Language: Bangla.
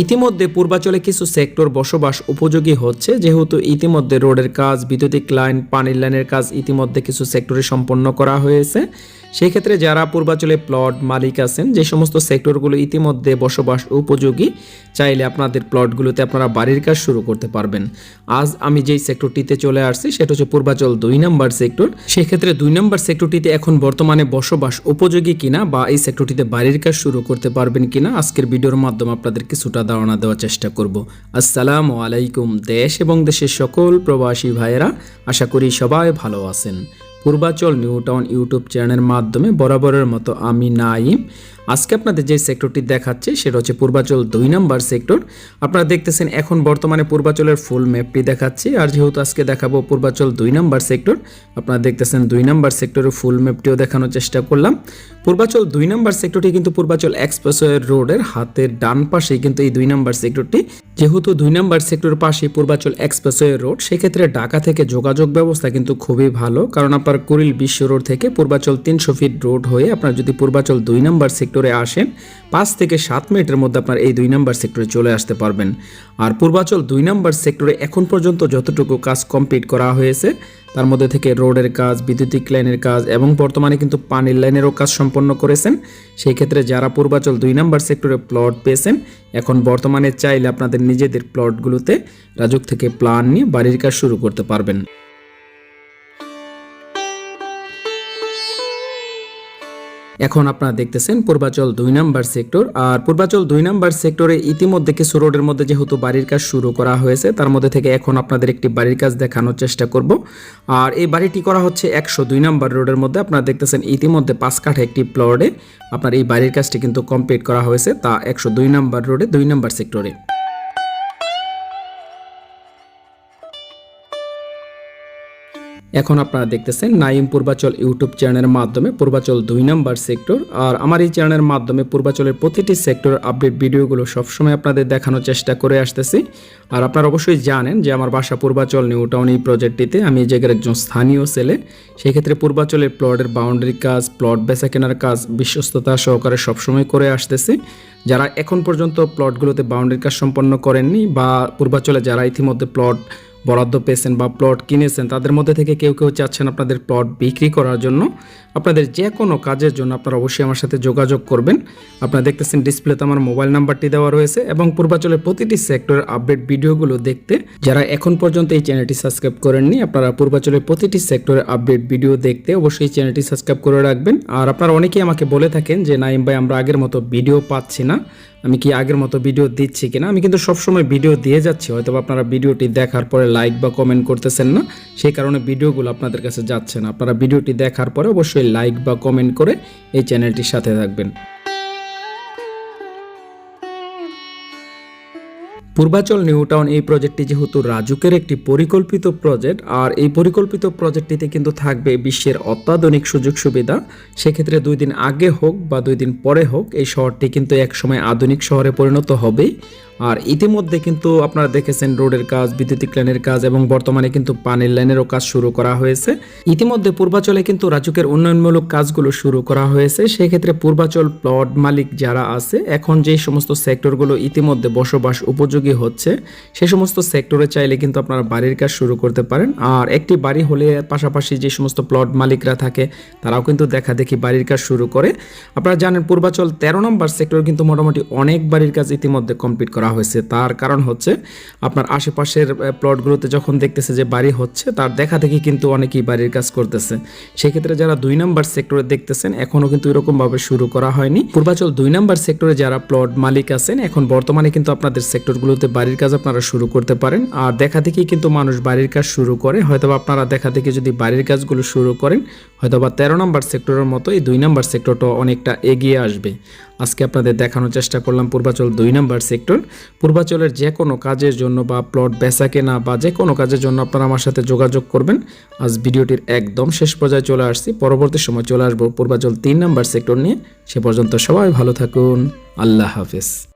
ইতিমধ্যে পূর্বাচলে কিছু সেক্টর বসবাস উপযোগী হচ্ছে, যেহেতু ইতিমধ্যে রোডের কাজ, বিদ্যুতিক লাইন, পানির লাইনের কাজ ইতিমধ্যে কিছু সেক্টরে সম্পন্ন করা হয়েছে। সেই ক্ষেত্রে যারা পূর্বাচলে প্লট মালিক আছেন, যে সমস্ত সেক্টরগুলো ইতিমধ্যে বসবাস উপযোগী, চাইলে আপনাদের প্লটগুলোতে আপনারা বাড়ির কাজ শুরু করতে পারবেন। আজ আমি যেই সেক্টরটিতে চলে আসছি, সেটা হচ্ছে পূর্বাচল দুই নম্বর সেক্টর সেক্ষেত্রে দুই নম্বর সেক্টরটিতে এখন বর্তমানে বসবাস উপযোগী কিনা বা এই সেক্টরটিতে বাড়ির কাজ শুরু করতে পারবেন কিনা, আজকের ভিডিওর মাধ্যমে আপনাদের কিছুটা ধারণা দেওয়ার চেষ্টা করব। আসসালামু আলাইকুম, দেশ এবং দেশের সকল প্রবাসী ভাইয়েরা, আশা করি সবাই ভালো আছেন। পূর্বাচল নিউটাউন ইউটিউব চ্যানেলের মাধ্যমে বরাবরের মতো আমি নাইম আজকে আপনাদের যে সেক্টরটি দেখাচ্ছি, সেটা হচ্ছে পূর্বাচল দুই নম্বর সেক্টর আপনারা দেখতেছেন এখন বর্তমানে পূর্বাচলের ফুল ম্যাপটি দেখাচ্ছি, আর যেহেতু আজকে দেখাবো পূর্বাচল দুই নম্বর সেক্টর আপনারা দেখতেছেন দুই নম্বর সেক্টরের ফুল ম্যাপটিও দেখানোর চেষ্টা করলাম। পূর্বাচল দুই নম্বর সেক্টরটি কিন্তু পূর্বাচল এক্সপ্রেসওয়ে রোডের হাতের ডান পাশেই কিন্তু এই দুই নম্বর সেক্টরটি যেহেতু দুই নম্বর সেক্টরের পাশে পূর্বাচল এক্সপ্রেসওয়ে রোড সেক্ষেত্রে ঢাকা থেকে যোগাযোগ ব্যবস্থা কিন্তু খুবই ভালো, কারণ আপনার কুড়িল বিশ্ব রোড থেকে পূর্বাচল তিনশো ফিট রোড হয়ে আপনার যদি পূর্বাচল দুই নম্বর সেক্টরে আসেন, পাঁচ থেকে সাত মিনিটের মধ্যে আপনার এই দুই নম্বর সেক্টরে চলে আসতে পারবেন। আর পূর্বাচল দুই নম্বর সেক্টরে এখন পর্যন্ত যতটুকু কাজ কমপ্লিট করা হয়েছে, তার মধ্যে থেকে রোডের কাজ, বিদ্যুতিক লাইনের কাজ এবং বর্তমানে কিন্তু পানির লাইনেরও কাজ সম্পন্ন করেছেন। সেই ক্ষেত্রে যারা পূর্বাচল দুই নম্বর সেক্টরে প্লট পেয়েছেন, এখন বর্তমানে চাইলে আপনাদের নিজেদের প্লটগুলোতে রাজুক থেকে প্ল্যান নিয়ে বাড়ির কাজ শুরু করতে পারবেন। এখন আপনারা দেখতেছেন পূর্বাচল দুই নাম্বার সেক্টর, আর পূর্বাচল দুই নাম্বার সেক্টরে ইতিমধ্যে কিছু রোডের মধ্যে যেহেতু বাড়ির কাজ শুরু করা হয়েছে, তার মধ্যে থেকে এখন আপনাদের একটি বাড়ির কাজ দেখানোর চেষ্টা করব। আর এই বাড়িটি করা হচ্ছে একশো দুই নাম্বার রোডের মধ্যে, আপনারা দেখতেছেন ইতিমধ্যে পাঁচ কাঠা একটি প্লটে আপনার এই বাড়ির কাজটি কিন্তু কমপ্লিট করা হয়েছে, তা একশো দুই নাম্বার রোডে, দুই নাম্বার সেক্টরে। এখন আপনারা দেখতেছেন নাইম পূর্বাচল ইউটিউব চ্যানেলের মাধ্যমে পূর্বাচল দুই নাম্বার সেক্টর। আর আমার এই চ্যানেলের মাধ্যমে পূর্বাচলের প্রতিটি সেক্টর আপডেট ভিডিওগুলো সবসময় আপনাদের দেখানোর চেষ্টা করে আসতেছি। আর আপনারা অবশ্যই জানেন যে আমার বাসা পূর্বাচল, নিউ টাউন এই প্রজেক্টটিতে আমি এই জায়গার একজন স্থানীয় ছেলে। সেক্ষেত্রে পূর্বাচলের প্লটের বাউন্ডারি কাজ, প্লট বেচা কেনার কাজ, বিশ্বস্ততা সহকারে সবসময় করে আসতেছি। যারা এখন পর্যন্ত প্লটগুলোতে বাউন্ডারি কাজ সম্পন্ন করেননি বা পূর্বাচলে যারা ইতিমধ্যে প্লট বরাদ্দ পেয়েছেন বা প্লট কিনেছেন, তাদের মধ্যে থেকে কেউ কেউ চাচ্ছেন আপনাদের প্লট বিক্রি করার জন্য। আপনাদের যে কোনো কাজের জন্য আপনারা অবশ্যই আমার সাথে যোগাযোগ করবেন। আপনারা দেখতেছেন ডিসপ্লেতে আমার মোবাইল নাম্বারটি দেওয়া রয়েছে এবং পূর্বাচলের প্রতিটি সেক্টরের আপডেট ভিডিওগুলো দেখতে। যারা এখন পর্যন্ত এই চ্যানেলটি সাবস্ক্রাইব করেননি, আপনারা পূর্বাচলের প্রতিটি সেক্টরের আপডেট ভিডিও দেখতে অবশ্যই চ্যানেলটি সাবস্ক্রাইব করে রাখবেন। আর আপনারা অনেকেই আমাকে বলে থাকেন যে নাইম ভাই, আমরা আগের মতো ভিডিও পাচ্ছি না। আমি কি আগের মতো ভিডিও দিচ্ছি কিনা? আমি কিন্তু সবসময় ভিডিও দিয়ে যাচ্ছি। হয়তো আপনারা ভিডিওটি দেখার পরে লাইক বা কমেন্ট করতেছেন না, সেই কারণে ভিডিওগুলো আপনাদের কাছে যাচ্ছে না। আপনারা ভিডিওটি দেখার পরে অবশ্যই লাইক বা কমেন্ট করে এই চ্যানেলটির সাথে থাকবেন। পূর্বাচল নিউ টাউন এই প্রজেক্টটি যেহেতু রাজুকের একটি পরিকল্পিত প্রজেক্ট, আর এই পরিকল্পিত প্রজেক্টটিতে কিন্তু থাকবে বিশ্বের অত্যাধুনিক সুযোগ সুবিধা। সেক্ষেত্রে দুই দিন আগে হোক বা দুই দিন পরে হোক, এই শহরটি কিন্তু একসময় আধুনিক শহরে পরিণত হবেই। আর ইতিমধ্যে কিন্তু আপনারা দেখেছেন রোডের কাজ, বিদ্যুতিক লাইনের কাজ এবং বর্তমানে কিন্তু পানির লাইনেরও কাজ শুরু করা হয়েছে। ইতিমধ্যে পূর্বাচলে কিন্তু রাজুকের উন্নয়নমূলক কাজগুলো শুরু করা হয়েছে। সেক্ষেত্রে পূর্বাচল প্লট মালিক যারা আছে, এখন যে সমস্ত সেক্টরগুলো ইতিমধ্যে বসবাস উপযোগী হচ্ছে, সে সমস্ত সেক্টরে চাইলে কিন্তু আপনারা বাড়ির কাজ শুরু করতে পারেন। আর একটি বাড়ি হলে পাশাপাশি যে সমস্ত প্লট মালিকরা থাকে, তারাও কিন্তু দেখা দেখি বাড়ির কাজ শুরু করে। আপনারা জানেন, পূর্বাচল তেরো নম্বর সেক্টর কিন্তু মোটামুটি অনেক বাড়ির কাজ ইতিমধ্যে কমপ্লিট করা হয়েছে। তার কারণ হচ্ছে, আপনার আশেপাশের প্লটগুলোতে যখন দেখতেছে যে বাড়ি হচ্ছে, তার দেখা দেখি কিন্তু অনেকেই বাড়ির কাজ করতেছে। সেক্ষেত্রে যারা দুই নম্বর সেক্টরে দেখতেছেন এখনও কিন্তু এরকমভাবে শুরু করা হয়নি। পূর্বাচল দুই নম্বর সেক্টরে যারা প্লট মালিক আছেন, এখন বর্তমানে কিন্তু আপনাদের সেক্টরগুলোতে বাড়ির কাজ আপনারা শুরু করতে পারেন। আর দেখা দেখি কিন্তু মানুষ বাড়ির কাজ শুরু করে। হয়তো আপনারা দেখা দেখি যদি বাড়ির কাজগুলো শুরু করেন হয়তো বা তেরো নম্বর সেক্টরের মতো এই দুই নম্বর সেক্টরটা অনেকটা এগিয়ে আসবে। আজকে আপনাদের দেখানোর চেষ্টা করলাম পূর্বাচল দুই নম্বর সেক্টর। পূর্বাচলের যে কোনো কাজের জন্য বা প্লট বেচা কেনা বা যে কোনো কাজের জন্য আপনারা আমার সাথে যোগাযোগ করবেন। আজ ভিডিওটির একদম শেষ পর্যায়ে চলে আসছি। পরবর্তী সময় চলে আসব পূর্বাচল তিন নম্বর সেক্টর নিয়ে। সে পর্যন্ত সবাই ভালো থাকুন। আল্লাহ হাফিজ।